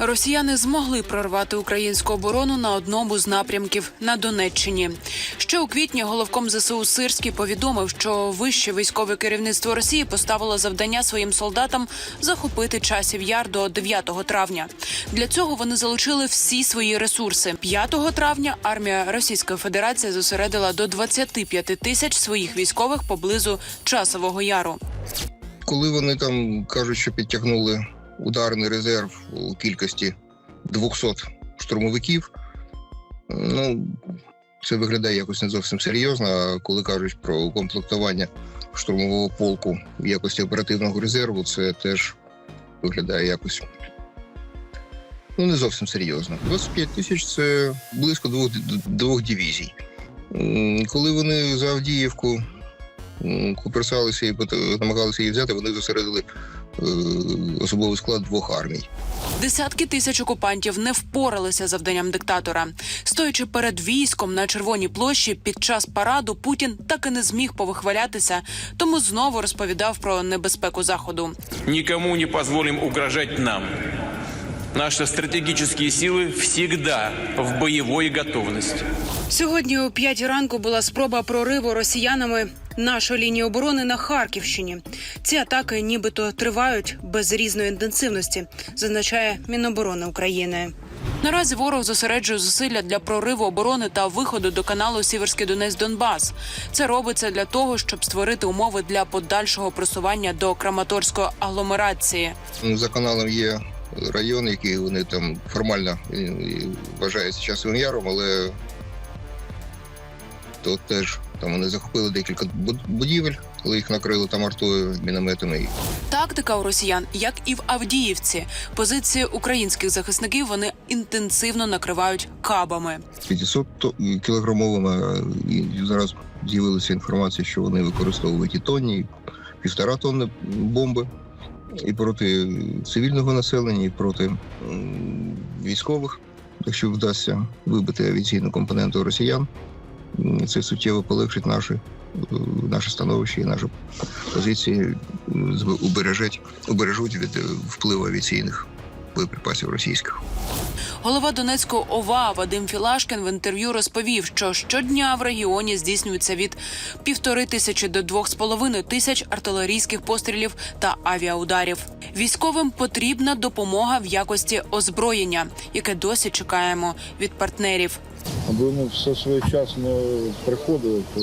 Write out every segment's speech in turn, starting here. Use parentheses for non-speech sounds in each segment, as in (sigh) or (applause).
Росіяни змогли прорвати українську оборону на одному з напрямків на Донеччині. Ще у квітні головком ЗСУ Сирський повідомив, що вище військове керівництво Росії поставило завдання своїм солдатам захопити часів яр до 9 травня. Для цього вони залучили всі свої ресурси. 5 травня армія Російської Федерації зосередила до 25 тисяч своїх військових поблизу часового яру. Коли вони там кажуть, що підтягнули ударний резерв у кількості 200 штурмовиків, ну це виглядає якось не зовсім серйозно. А коли кажуть про укомплектування штурмового полку в якості оперативного резерву, це теж виглядає якось ну не зовсім серйозно. 25 тисяч це близько двох, двох дивізій. Коли вони за Авдіївку куперсалися і намагалися її взяти, вони зосередили е, особовий склад двох армій. Десятки тисяч окупантів не впоралися завданням диктатора. Стоячи перед військом на червоній площі під час параду, Путін так і не зміг повихвалятися, тому знову розповідав про небезпеку заходу. Никому не позволим угрожать нам. Наши стратегические силы всегда в боевой готовности. Сьогодні о п'ятій ранку була спроба прориву росіянами нашої лінії оборони на Харківщині. Ці атаки нібито тривають без різної інтенсивності, зазначає Міноборони України. Наразі ворог зосереджує зусилля для прориву оборони та виходу до каналу Сіверський Донець Донбас. Це робиться для того, щоб створити умови для подальшого просування до Краматорської агломерації. Ну, За каналом є район, який вони там формально е, е, часовим яром, але то теж там вони захопили декілька будівель, коли їх накрили там артою, мінометами. Тактика у росіян, як і в Авдіївці, позиції українських захисників вони інтенсивно накривають кабами. 500 кілограмовими. зараз з'явилася інформація, що вони використовують і тонні, і півтора тонни бомби і проти цивільного населення, і проти військових. Якщо вдасться вибити авіаційну компоненту росіян, це суттєво полегшить наші, е, наше становище і наші позиції убережуть, убережуть від е, впливу авіаційних боєприпасів російських. Голова Донецького ОВА Вадим Філашкін в інтерв'ю розповів, що щодня в регіоні здійснюється від півтори тисячі до двох з половиною тисяч артилерійських пострілів та авіаударів. Військовим потрібна допомога в якості озброєння, яке досі чекаємо від партнерів. Аби вони все своєчасно приходили, то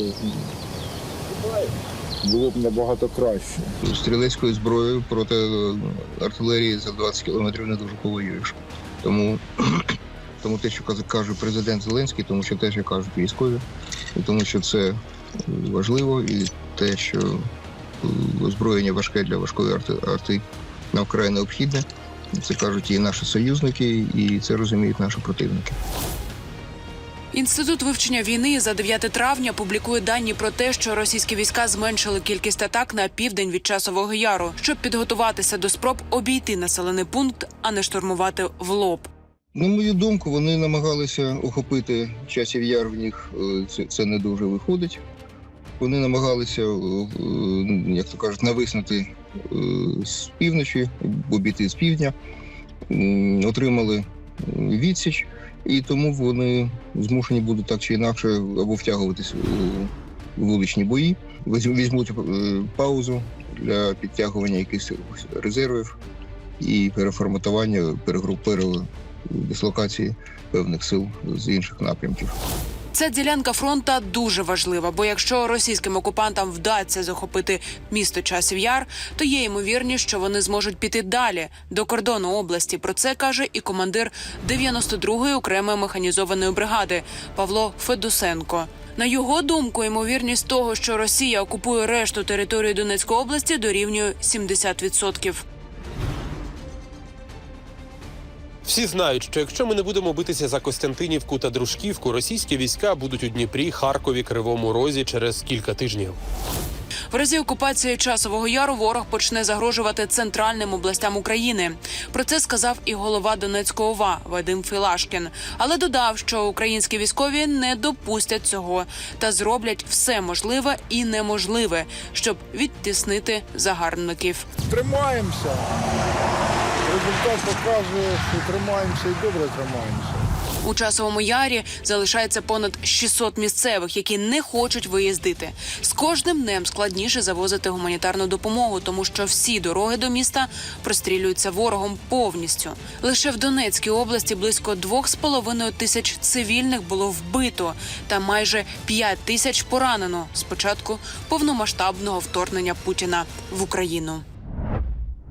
було б набагато краще. стрілецькою зброєю проти артилерії за 20 кілометрів не дуже повоюєш. Тому, (clears throat) тому те, що каже- президент Зеленський, тому що те, що кажуть військові, і тому що це важливо, і те, що озброєння важке для важкої арти, арти нам вкрай необхідне. Це кажуть і наші союзники, і це розуміють наші противники. Інститут вивчення війни за 9 травня публікує дані про те, що російські війська зменшили кількість атак на південь від часового яру, щоб підготуватися до спроб обійти населений пункт, а не штурмувати в лоб. На мою думку, вони намагалися охопити часів яр в них е, це, не дуже виходить. Вони намагалися, е, е, як то кажуть, нависнути з півночі, обійти з півдня, отримали відсіч, і тому вони змушені будуть так чи інакше або втягуватись у вуличні бої, візьм- візьмуть е, паузу для підтягування якихось резервів і переформатування, перегрупування дислокації певних сил з інших напрямків. Ця ділянка фронта дуже важлива, бо якщо російським окупантам вдасться захопити місто Часів Яр, то є ймовірність, що вони зможуть піти далі до кордону області. Про це каже і командир 92-ї окремої механізованої бригади Павло Федусенко. На його думку, ймовірність того, що Росія окупує решту території Донецької області, дорівнює 70%. Всі знають, що якщо ми не будемо битися за Костянтинівку та Дружківку, російські війська будуть у Дніпрі, Харкові, Кривому Розі через кілька тижнів. В разі окупації часового яру ворог почне загрожувати центральним областям України. Про це сказав і голова Донецького ОВА Вадим Філашкін. Але додав, що українські військові не допустять цього та зроблять все можливе і неможливе, щоб відтіснити загарбників. Тримаємося! Результат показує, що тримаємося і добре тримаємося. У часовому ярі залишається понад 600 місцевих, які не хочуть виїздити. З кожним днем складніше завозити гуманітарну допомогу, тому що всі дороги до міста прострілюються ворогом повністю. Лише в Донецькій області близько 2,5 тисяч цивільних було вбито та майже 5 тисяч поранено з початку повномасштабного вторгнення Путіна в Україну.